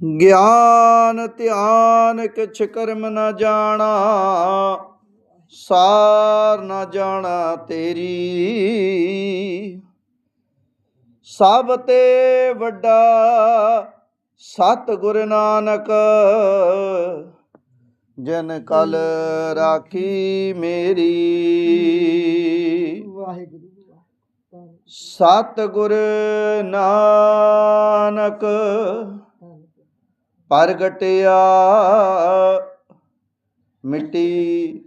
ਗਿਆਨ ਧਿਆਨ ਕਿਛ ਕਰਮ ਨਾ ਜਾਣਾ, ਸਾਰ ਨਾ ਜਾਣਾ ਤੇਰੀ। ਸਭ ਤੇ ਵੱਡਾ ਸਤ ਗੁਰ ਨਾਨਕ, ਜਨ ਕਲ ਰਾਖੀ ਮੇਰੀ। ਵਾਹਿਗੁਰੂ ਧੰਨ ਸਤ ਗੁਰ ਨਾਨਕ ਪ੍ਰਗਟਿਆ। ਮਿੱਟੀ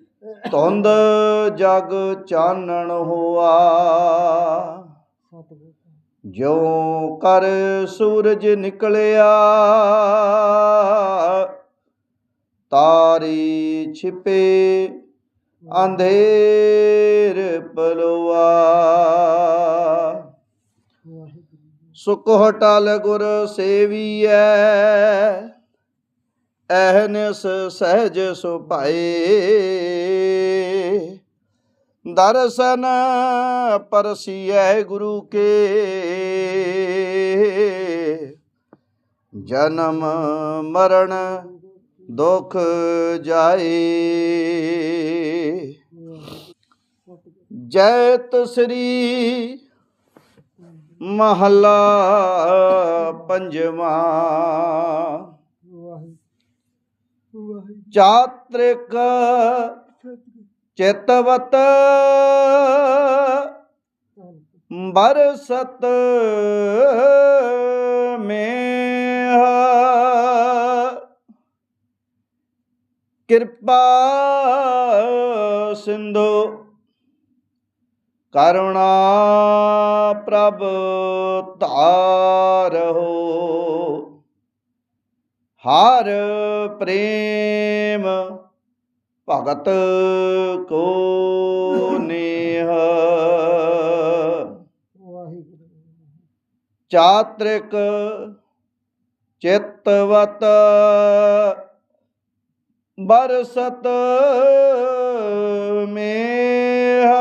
ਧੁੰਦ ਜਗ ਚਾਨਣ ਹੋਆ। ਸਤਿਗੁਰੂ ਕਰ ਸੂਰਜ ਨਿਕਲਿਆ। ਤਾਰੀ ਛਿਪੇ ਅੰਧੇਰ ਪਲਵਾ ਵਾਹਿਗੁਰੂ ਸੁਖ ਟਲ ਗੁਰ ਸੇਵੀਐ। ਐਹਨਸ ਸਹਿਜ ਸੁਭਾਏ। ਦਰਸ਼ਨ ਪਰਸੀਐ ਗੁਰੂ ਕੇ। ਜਨਮ ਮਰਨ ਦੁਖ ਜਾਏ। ਜੈਤ ਸ਼੍ਰੀ ਤਸਰੀ ਮਹਲਾ ਪੰਜਵਾ। ਚਾਤ੍ਰਿਕ ਸਤਿਗੁਰੂ ਚਿਤਵਤ ਬਰਸਤ ਮੇਹ। ਕਿਰਪਾ ਸਿੰਧੂ ਕਰੁਣਾ ਪ੍ਰਭ ਧਾਰੋ ਹਰ ਪ੍ਰੇਮ ਭਗਤ ਕੋ ਨੇਹ। ਚਾਤ੍ਰਿਕ ਚਿਤਵਤ ਬਰਸਤ ਮੇਹ।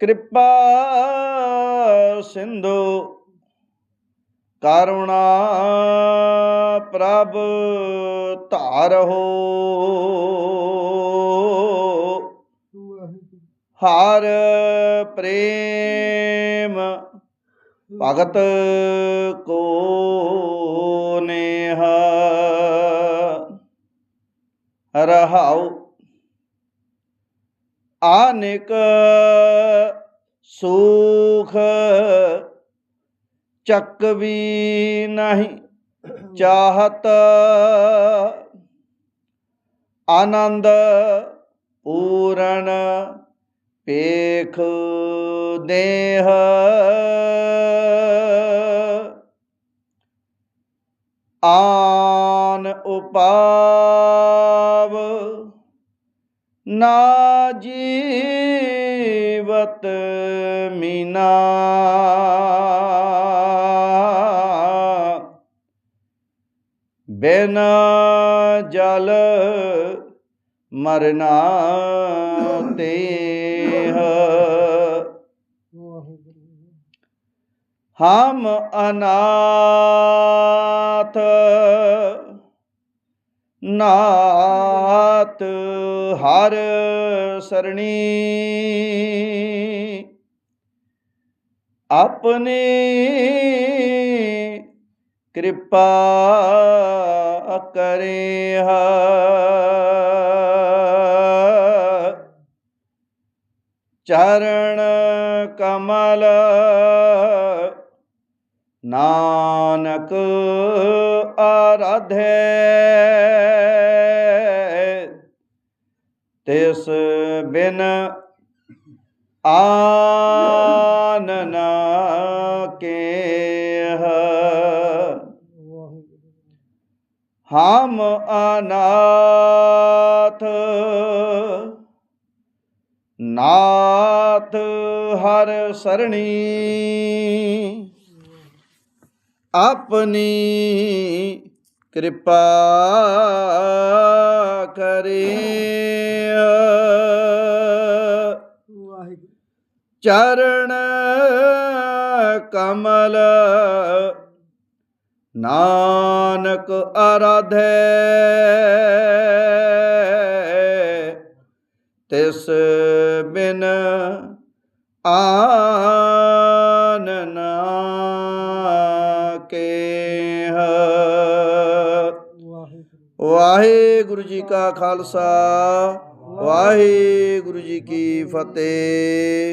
ਕਿਰਪਾ ਸਿੰਧੂ ਕਰੁਣਾ ਪ੍ਰਭ ਧਾਰੋ ਵਾਹਿਗੁਰੂ ਹਰ ਪ੍ਰੇਮ ਭਗਤ ਕੋ ਨੇਹ। ਰਹਾਉ ਆਨਿਕ ਸੁਖ ਚੱਕ ਵੀ ਨਹੀਂ ਚਾਹਤ। ਆਨੰਦ ਪੂਰਨ ਪੇਖ ਦੇਹ। ਆਨ ਉਪਾਵ ਨਾ ਜੀਵਤ ਮੀਨਾ। ਬਿਨ ਜਲ ਮਰਨਾ ਤੇਹ ਹਮ ਅਨਾਥ ਨਾਥ ਹਰ ਸਰਣੀ। ਆਪਣੀ ਕਿਰਪਾ ਕਰੇ ਚਰਨ ਕਮਲ ਨਾਨਕ ਆਰਾਧੈ। ਤਿਸ ਬਿਨ ਆਨ ਕੇ ਹਮ ਅਨਾਥ ਨਾਥ ਹਰ ਸਰਣੀ। ਆਪਣੀ ਕਿਰਪਾ ਕਰੇ। ਚਰਨ ਕਮਲ ਨਾਨਕ ਅਰਾਧੈ, ਤਿਸ ਬਿਨ ਆਨ ਨਾ ਕੇ ਵਾਹਿਗੁਰੂ ਜੀ ਕਾ ਖਾਲਸਾ, ਵਾਹਿਗੁਰੂ ਜੀ ਕੀ ਫਤਿਹ।